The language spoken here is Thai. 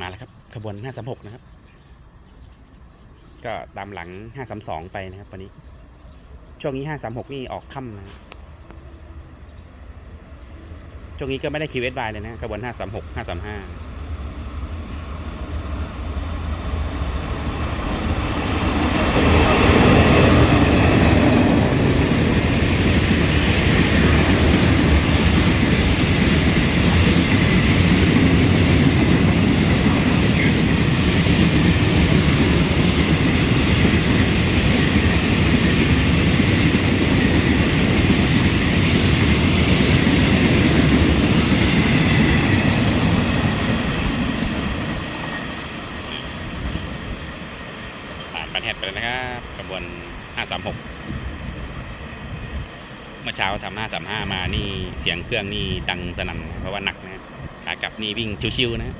มาแล้วครับขบวน 536 นะครับ ก็ตามหลัง 532 ไปนะครับวันนี้ ช่วงนี้ 536 นี่ออกค่ำนะครับช่วงนี้ก็ไม่ได้คิวเอสบเลยนะขบวน 536 535 ผ่านประเทศไปแล้วนะครับขบวน 536 เมื่อเช้าทำ535 มานี่เสียงเครื่องนี่ดังสนั่น เพราะว่าหนักนะขากลับนี่วิ่งชิวๆนะ